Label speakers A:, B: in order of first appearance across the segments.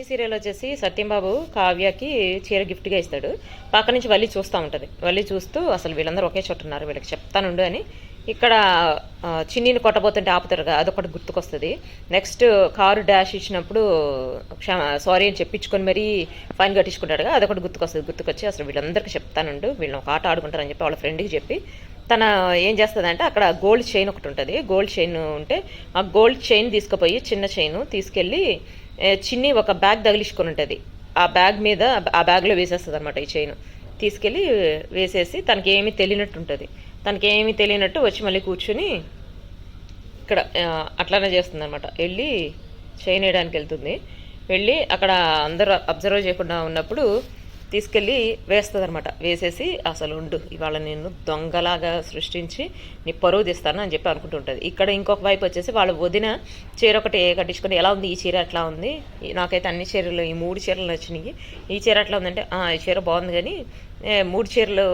A: ఈ సీరియల్ వచ్చేసి సత్యంబాబు కావ్యకి చీర గిఫ్ట్గా ఇస్తాడు. పక్క నుంచి వల్లి చూస్తూ ఉంటుంది. వల్లి చూస్తూ అసలు వీళ్ళందరూ ఒకే చోట ఉన్నారు వీళ్ళకి చెప్తానుండు అని. ఇక్కడ చిన్నీని కొట్టబోతుంటే ఆపుతారు కదా అదొకటి గుర్తుకొస్తుంది. నెక్స్ట్ కారు డాష్ ఇచ్చినప్పుడు క్షమ సారీ అని చెప్పించుకొని మరీ ఫైన్ కట్టించుకుంటాడు కదా అదొకటి గుర్తుకొస్తుంది. గుర్తుకొచ్చి అసలు వీళ్ళందరికీ చెప్తానుండు వీళ్ళని ఒక ఆట ఆడుకుంటారని చెప్పి వాళ్ళ ఫ్రెండ్కి చెప్పి. తన ఏం చేస్తుందంటే అక్కడ గోల్డ్ చైన్ ఒకటి ఉంటుంది. గోల్డ్ చైన్ ఉంటే ఆ గోల్డ్ చైన్ తీసుకుపోయి చిన్న చైన్ తీసుకెళ్ళి చిన్ని ఒక బ్యాగ్ తగిలించుకొని ఉంటుంది. ఆ బ్యాగ్ మీద ఆ బ్యాగ్లో వేసేస్తుంది అనమాట ఈ చైన్. తీసుకెళ్ళి వేసేసి తనకి ఏమీ తెలియనట్టు ఉంటుంది. తనకి ఏమీ తెలియనట్టు వచ్చి మళ్ళీ కూర్చుని ఇక్కడ అట్లానే చేస్తుంది అనమాట వెళ్ళి చైన్ వేయడానికి వెళ్తుంది వెళ్ళి అక్కడ అందరూ అబ్జర్వ్ చేయకుండా ఉన్నప్పుడు తీసుకెళ్ళి వేస్తుంది అనమాట వేసేసి అసలు ఉండు ఇవాళ నేను దొంగలాగా సృష్టించి నీ పరువు తీస్తాను అని చెప్పి అనుకుంటుంటుంది. ఇక్కడ ఇంకొక వైపు వచ్చేసి వాళ్ళ వదిన చీర ఒకటి కట్టించుకొని ఎలా ఉంది? ఈ చీర ఎట్లా ఉంది? నాకైతే అన్ని చీరలు ఈ మూడు చీరలు నచ్చినాయి. ఈ చీర ఎట్లా ఉందంటే ఈ చీర బాగుంది కానీ మూడు చీరలు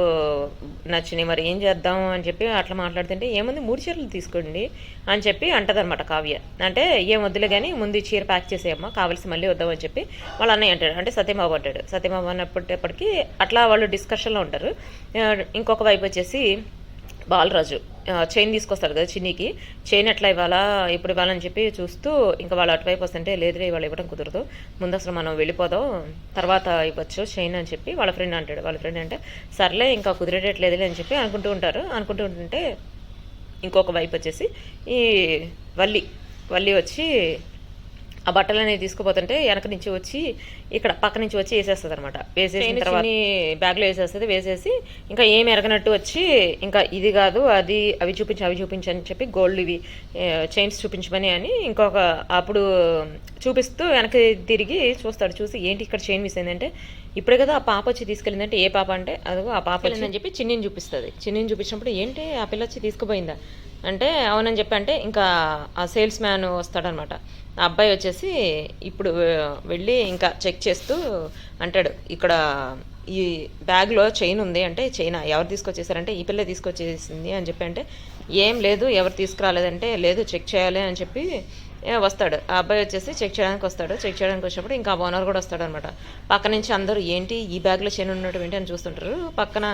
A: నచ్చినాయి మరి ఏం చేద్దాం అని చెప్పి అట్లా మాట్లాడుతుంటే ఏముంది మూడు చీరలు తీసుకోండి అని చెప్పి అంటదనమాట కావ్య. అంటే ఏం వద్దులే కానీ ముందు చీర ప్యాక్ చేసేయమ్మా కావలసి మళ్ళీ వద్దామని చెప్పి వాళ్ళ అన్నయ్య అంటాడు. అంటే సత్యబాబు అంటాడు. సత్యబాబు అన్నప్పటికీ అట్లా వాళ్ళు డిస్కషన్లో ఉంటారు. ఇంకొక వైపు వచ్చేసి బాలరాజు. చైన్ తీసుకొస్తాడు కదా చిన్నీకి. చైన్ ఎట్లా ఇవ్వాలా ఎప్పుడు ఇవ్వాలని చెప్పి చూస్తూ ఇంకా వాళ్ళు అటువైపు వస్తుంటే లేదురే ఇవాళ ఇవ్వడం కుదరదు. ముందు అసలు మనం వెళ్ళిపోదాం తర్వాత ఇవ్వచ్చు చైన్ అని చెప్పి వాళ్ళ ఫ్రెండ్ అంటాడు. వాళ్ళ ఫ్రెండ్ అంటే సర్లే ఇంకా కుదిరేటట్లేదులే అని చెప్పి అనుకుంటూ ఉంటారు. అనుకుంటూ ఉంటుంటే ఇంకొక వైపు వచ్చేసి ఈ వల్లి. వల్లి వచ్చి ఆ బట్టలు అనేవి తీసుకుపోతుంటే వెనక నుంచి వచ్చి ఇక్కడ పక్క నుంచి వచ్చి వేసేస్తుంది అనమాట వేసేసిన తర్వాత బ్యాగ్లో వేసేస్తుంది వేసేసి ఇంకా ఏం ఎరగనట్టు వచ్చి ఇంకా ఇది కాదు అది అవి చూపించి అవి చూపించి అని చెప్పి గోల్డ్ ఇవి చైన్స్ చూపించమని అని ఇంకొక అప్పుడు చూపిస్తూ వెనక్కి తిరిగి చూస్తాడు చూసి ఏంటి ఇక్కడ చైన్ మిస్ అయిందంటే ఇప్పుడే కదా ఆ పాప వచ్చి తీసుకెళ్ళిందంటే ఏ పాప అంటే అదిగో ఆ పాప వచ్చిందని చెప్పి చిన్నిని చూపిస్తుంది. చిన్నిని చూపించినప్పుడు ఏంటి ఆ పిల్ల వచ్చి తీసుకుపోయిందా? అంటే అవునని చెప్పి అంటే ఇంకా ఆ సేల్స్ మ్యాన్ వస్తాడనమాట. ఆ అబ్బాయి వచ్చేసి ఇప్పుడు వెళ్ళి ఇంకా చెక్ చేస్తూ అంటాడు ఇక్కడ ఈ బ్యాగ్లో చైన్ ఉంది అంటే చైన్ ఎవరు తీసుకొచ్చేసారంటే ఈ పిల్ల తీసుకొచ్చేసింది అని చెప్పి అంటే ఏం లేదు ఎవరు తీసుకురాలేదంటే లేదు చెక్ చేయాలి అని చెప్పి వస్తాడు. ఆ అబ్బాయి వచ్చేసి చెక్ చేయడానికి వస్తాడు. చెక్ చేయడానికి వచ్చినప్పుడు ఇంకా ఓనర్ కూడా వస్తాడు అనమాట పక్క నుంచి అందరూ ఏంటి ఈ బ్యాగ్లో చైన్ ఉన్నట్టు ఏంటి? అని చూస్తుంటారు. పక్కన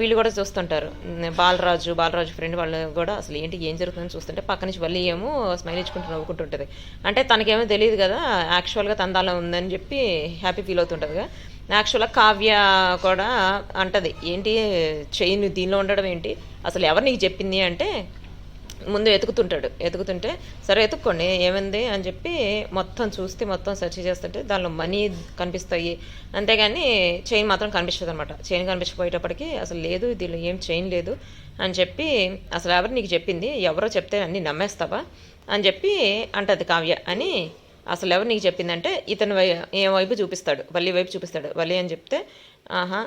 A: వీళ్ళు కూడా చూస్తుంటారు. బాలరాజు బాలరాజు ఫ్రెండ్ వాళ్ళు కూడా అసలు ఏంటి ఏం జరుగుతుందని? చూస్తుంటే పక్క నుంచి వల్లి ఏమో స్మైల్ ఇచ్చుకుంటూ నవ్వుకుంటుంటుంది. అంటే తనకేమో తెలియదు కదా యాక్చువల్గా తందాలో ఉందని చెప్పి హ్యాపీ ఫీల్ అవుతుంటుంది యాక్చువల్గా కావ్య కూడా అంటది ఏంటి చైన్ దీనిలో ఉండడం ఏంటి? అసలు ఎవరు నీకు చెప్పింది? అంటే ముందు ఎతుకుతుంటాడు. ఎతుకుతుంటే సరే ఎతుక్కోండి ఏమైంది? అని చెప్పి మొత్తం చూస్తే మొత్తం సెర్చ్ చేస్తుంటే దానిలో మనీ కనిపిస్తాయి. అంతేగాని చైన్ మాత్రం కనిపిస్తుంది అనమాట. చైన్ కనిపించకపోయేటప్పటికి అసలు లేదు దీనిలో ఏం చైన్ లేదు అని చెప్పి అసలు ఎవరు నీకు చెప్పింది? ఎవరో చెప్తే అన్నీ నమ్మేస్తావా? అని చెప్పి అంటది కావ్య అని అసలు ఎవరు నీకు చెప్పిందంటే ఇతని వై ఏ వైపు చూపిస్తాడు? వల్లి వైపు చూపిస్తాడు. వల్లి అని చెప్తే ఆహా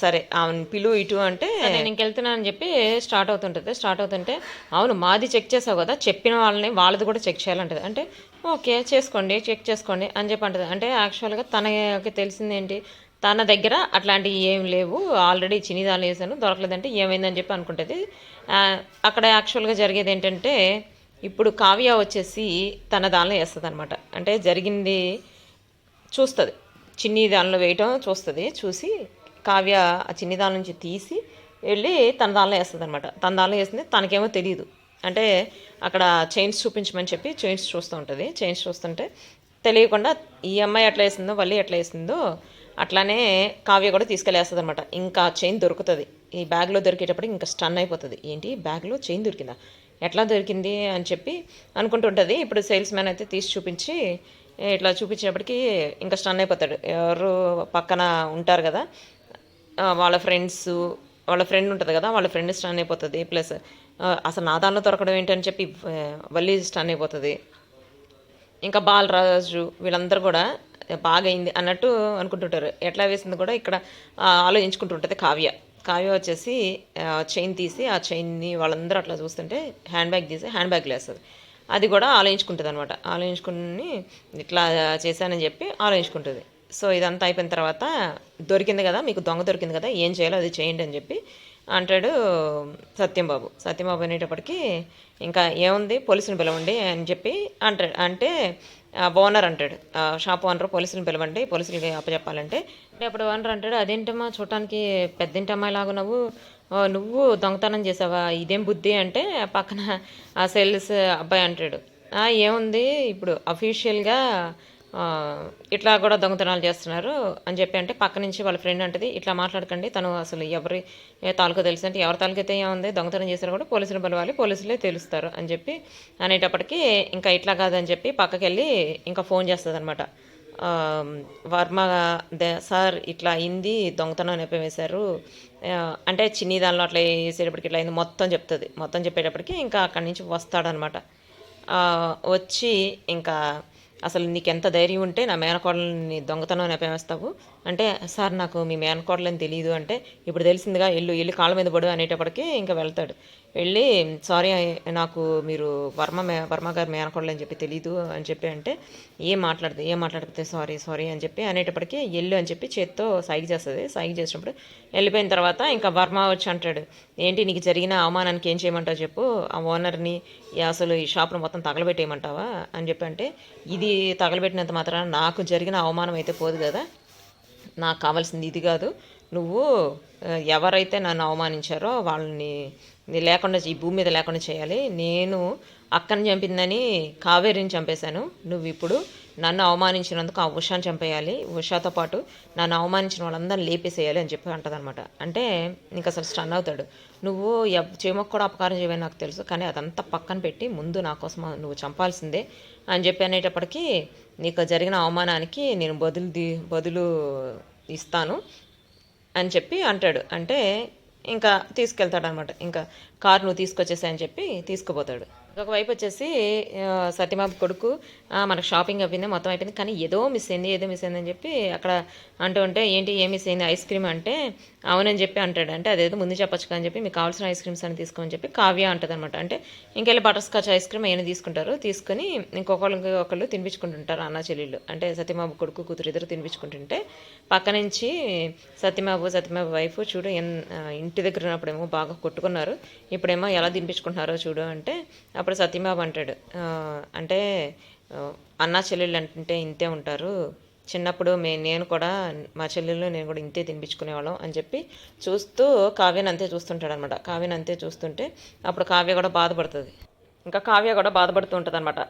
A: సరే అవును పిలు ఇటు అంటే నేను ఇంకెళ్తున్నానని చెప్పి స్టార్ట్ అవుతుంటుంది. స్టార్ట్ అవుతుంటే అవును మాది చెక్ చేసావు కదా చెప్పిన వాళ్ళని వాళ్ళది కూడా చెక్ చేయాలంటది. అంటే ఓకే చేసుకోండి చెక్ చేసుకోండి అని చెప్పి అంటది. అంటే యాక్చువల్గా తనకి తెలిసింది ఏంటి? తన దగ్గర అట్లాంటివి ఏం లేవు. ఆల్రెడీ చినిదాలు వేసాను దొరకలేదంటే ఏమైందని చెప్పి అనుకుంటుంది. అక్కడ యాక్చువల్గా జరిగేది ఏంటంటే ఇప్పుడు కావ్య వచ్చేసి తన దానిలో వేస్తుంది అనమాట అంటే జరిగింది చూస్తుంది. చిన్ని దానిలో వేయటం చూస్తుంది. చూసి కావ్య ఆ చిన్ని దాని నుంచి తీసి వెళ్ళి తన దానిలో వేస్తుంది అనమాట తన దానిలో వేసింది తనకేమో తెలియదు అంటే అక్కడ చైన్స్ చూపించమని చెప్పి చైన్స్ చూస్తూ ఉంటుంది. చైన్స్ చూస్తుంటే తెలియకుండా ఈ అమ్మాయి ఎట్లా వేసిందో వల్లి ఎట్లా వేసిందో అట్లానే కావ్య కూడా తీసుకెళ్ళేస్తుంది అనమాట ఇంకా చైన్ దొరుకుతుంది. ఈ బ్యాగ్లో దొరికేటప్పుడు ఇంకా స్టన్ అయిపోతుంది. ఏంటి? బ్యాగ్లో చైన్ దొరికిందా? ఎట్లా దొరికింది అని చెప్పి అనుకుంటుంటుంది ఇప్పుడు సేల్స్ మ్యాన్ అయితే తీసి చూపించి ఇట్లా చూపించేటప్పటికి ఇంకా స్టన్ అయిపోతాడు. ఎవరు పక్కన ఉంటారు కదా వాళ్ళ ఫ్రెండ్స్ వాళ్ళ ఫ్రెండ్ ఉంటుంది కదా వాళ్ళ ఫ్రెండ్ స్టన్ అయిపోతుంది. ప్లస్ అసలు నా దానిలో దొరకడం ఏంటని చెప్పి వల్లి స్టన్ అయిపోతుంది. ఇంకా బాలరాజు వీళ్ళందరూ కూడా బాగా అయింది అన్నట్టు అనుకుంటుంటారు. ఎట్లా వేసింది కూడా ఇక్కడ ఆలోచించుకుంటుంటుంది కావ్య. కావ్య వచ్చేసి చైన్ తీసి ఆ చైన్ని వాళ్ళందరూ అట్లా చూస్తుంటే హ్యాండ్ బ్యాగ్ తీసి హ్యాండ్ బ్యాగ్లో వేస్తుంది. అది కూడా ఆలోచించుకుంటుంది అనమాట ఆలోచించుకుని ఇట్లా చేశానని చెప్పి ఆలోచించుకుంటుంది. సో ఇదంతా అయిపోయిన తర్వాత దొరికింది కదా మీకు దొంగ దొరికింది కదా ఏం చేయాలో అది చేయండి అని చెప్పి అంటాడు సత్యంబాబు. సత్యంబాబు అనేటప్పటికి ఇంకా ఏముంది పోలీసుని పిలవండి అని చెప్పి అంటాడు. అంటే ఓనర్ అంటాడు. ఆ, షాప్ ఓనర్ పోలీసులను పిలవండి పోలీసులకి అప్పచెప్పాలంటే అప్పుడు ఓనర్ అంటాడు అదేంటమ్మా చూడటానికి పెద్దింటి అమ్మాయి లాగా నువ్వు నువ్వు దొంగతనం చేసావా? ఇదేం బుద్ధి అంటే పక్కన ఆ సేల్స్ అబ్బాయి అంటాడు. ఏముంది? ఇప్పుడు అఫీషియల్గా ఇట్లా కూడా దొంగతనాలు చేస్తున్నారు అని చెప్పి అంటే పక్క నుంచి వాళ్ళ ఫ్రెండ్ అంటది ఇట్లా మాట్లాడకండి. తను అసలు ఎవరి తాలూకా తెలుసు అంటే ఎవరి తాలూకా అయితే ఏముంది? దొంగతనం చేసినా కూడా పోలీసులు పిలవాలి పోలీసులే తెలుస్తారు అని చెప్పి అనేటప్పటికీ ఇంకా ఇట్లా కాదని చెప్పి పక్కకి వెళ్ళి ఇంకా ఫోన్ చేస్తుంది అనమాట వర్మ దే- సార్ ఇట్లా అయింది దొంగతనం నెప్పవేశారు అంటే చిన్ని దానిలో అట్లా వేసేటప్పటికి ఇట్లా అయింది మొత్తం చెప్తుంది. మొత్తం చెప్పేటప్పటికి ఇంకా అక్కడి నుంచి వస్తాడనమాట. వచ్చి ఇంకా అసలు నీకు ఎంత ధైర్యం ఉంటే నా మేనకోడలని దొంగతనం నెపవేస్తావు అంటే సార్ నాకు మీ మేనకోడలని తెలియదు అంటే ఇప్పుడు తెలిసిందిగా ఇల్లు ఇల్లు కాళ్ళ మీద పడు అనేటప్పటికి ఇంకా వెళ్తాడు. వెళ్ళి సారీ నాకు మీరు వర్మ మే వర్మ గారు మేనకోడలు అని చెప్పి తెలీదు అని చెప్పి అంటే ఏం మాట్లాడదు ఏం మాట్లాడితే సారీ సారీ అని చెప్పి అనేటప్పటికీ ఎల్లు అని చెప్పి చేత్తో సైగ చేస్తుంది. సైగ చేసినప్పుడు వెళ్ళిపోయిన తర్వాత ఇంకా వర్మ వచ్చి అంటాడు ఏంటి నీకు జరిగిన అవమానానికి ఏం చేయమంటావు చెప్పు? ఆ ఓనర్ని అసలు ఈ షాప్ను మొత్తం తగలబెట్టేయమంటావా? అని చెప్పి అంటే ఇది తగలబెట్టినంత మాత్రాన నాకు జరిగిన అవమానం అయితే పోదు కదా. నాకు కావాల్సింది ఇది కాదు. నువ్వు ఎవరైతే నన్ను అవమానించారో వాళ్ళని నీ లేకుండా ఈ భూమి మీద లేకుండా చేయాలి. నేను అక్కను చంపిందని కావేరిని చంపేశాను. నువ్వు ఇప్పుడు నన్ను అవమానించినందుకు ఆ ఉషాని చంపేయాలి. ఉషాతో పాటు నన్ను అవమానించిన వాళ్ళందరినీ లేపేసేయాలి అని చెప్పి అంటదనమాట అంటే నీకు అసలు స్టన్ అవుతాడు. నువ్వు చేమకు కూడా అపకారం చేయవని నాకు తెలుసు కానీ అదంతా పక్కన పెట్టి ముందు నా కోసం నువ్వు చంపాల్సిందే అని చెప్పి అనేటప్పటికీ నీకు జరిగిన అవమానానికి నేను బదులు ది బదులు ఇస్తాను అని చెప్పి అంటాడు. అంటే ఇంకా తీసుకెళ్తాడు అనమాట ఇంకా కారు నువ్వు తీసుకొచ్చేసాయని చెప్పి తీసుకుపోతాడు. ఒకవైపు వచ్చేసి సత్యమాబు కొడుకు మనకు షాపింగ్ అయిపోయింది మొత్తం అయిపోయింది. కానీ ఏదో మిస్ అయింది ఏదో మిస్ అయింది అని చెప్పి అక్కడ అంటూ ఉంటే ఏంటి ఏం మిస్ అయింది? ఐస్ క్రీమ్ అంటే అవునని చెప్పి అంటాడు. అంటే అదేదో ముందు చెప్పొచ్చు అని చెప్పి మీకు కావాల్సిన ఐస్ క్రీమ్స్ అని తీసుకోమని చెప్పి కావ్య అంటుంది అనమాట అంటే ఇంకెళ్ళి బటర్ స్కాచ్ ఐస్ క్రీమ్ ఏమైనా తీసుకుంటారు? తీసుకొని ఇంకొకళ్ళు ఇంకొకళ్ళు తినిపించుకుంటుంటారు అన్న చెల్లెళ్ళు. అంటే సత్యమాబు కొడుకు కూతురు ఇద్దరు తినిపించుకుంటుంటే పక్క నుంచి సత్యమాబు సత్యమాబు వైఫ్ చూడు ఇంటి దగ్గర ఉన్నప్పుడేమో బాగా కొట్టుకున్నారు. ఇప్పుడేమో ఎలా తినిపించుకుంటున్నారో చూడు అంటే అప్పుడు సత్యబాబు అంటాడు అంటే అన్నా చెల్లెళ్ళు అంటే ఇంతే ఉంటారు. చిన్నప్పుడు మే నేను కూడా మా చెల్లెళ్ళు నేను కూడా ఇంతే తినిపించుకునేవాళ్ళం అని చెప్పి చూస్తూ కావ్యను అంతే చూస్తుంటాడు అనమాట కావ్యను అంతే చూస్తుంటే అప్పుడు కావ్య కూడా బాధపడుతుంది. ఇంకా కావ్య కూడా బాధపడుతూ ఉంటుంది అనమాట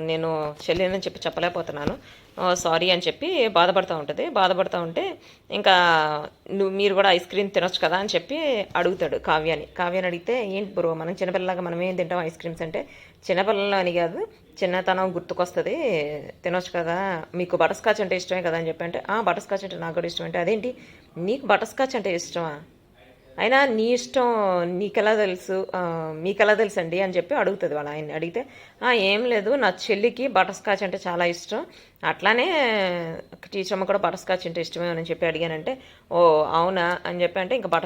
A: నేను చెల్లినని చెప్పి చెప్పలేకపోతున్నాను. సారీ అని చెప్పి బాధపడుతూ ఉంటుంది. బాధపడుతూ ఉంటే ఇంకా నువ్వు మీరు కూడా ఐస్ క్రీమ్ తినొచ్చు కదా అని చెప్పి అడుగుతాడు కావ్యాని. కావ్యాని అడిగితే ఏంటి బ్రో మనం చిన్నపిల్లలాగా మనం ఏం తింటాం ఐస్ క్రీమ్స్? అంటే చిన్నపిల్లలు అని కాదు చిన్నతనం గుర్తుకొస్తుంది. తినొచ్చు కదా. మీకు బటర్ స్కాచ్ అంటే ఇష్టమే కదా? అని చెప్పి అంటే "ఆ, బటర్ స్కాచ్ అంటే నాకు కూడా ఇష్టం. అంటే అదేంటి? నీకు బటర్ స్కాచ్ అంటే ఇష్టమా? అయినా నీ ఇష్టం నీకెలా తెలుసు? మీకెలా తెలుసు అండి అని చెప్పి అడుగుతుంది వాళ్ళ ఆయన అడిగితే ఏం లేదు నా చెల్లికి బటర్ స్కాచ్ అంటే చాలా ఇష్టం. అట్లానే టీచర్ అమ్మ కూడా బటర్ స్కాచ్ అంటే ఇష్టమే అని చెప్పి అడిగానంటే ఓ అవునా? అని చెప్పి అంటే ఇంకా బటర్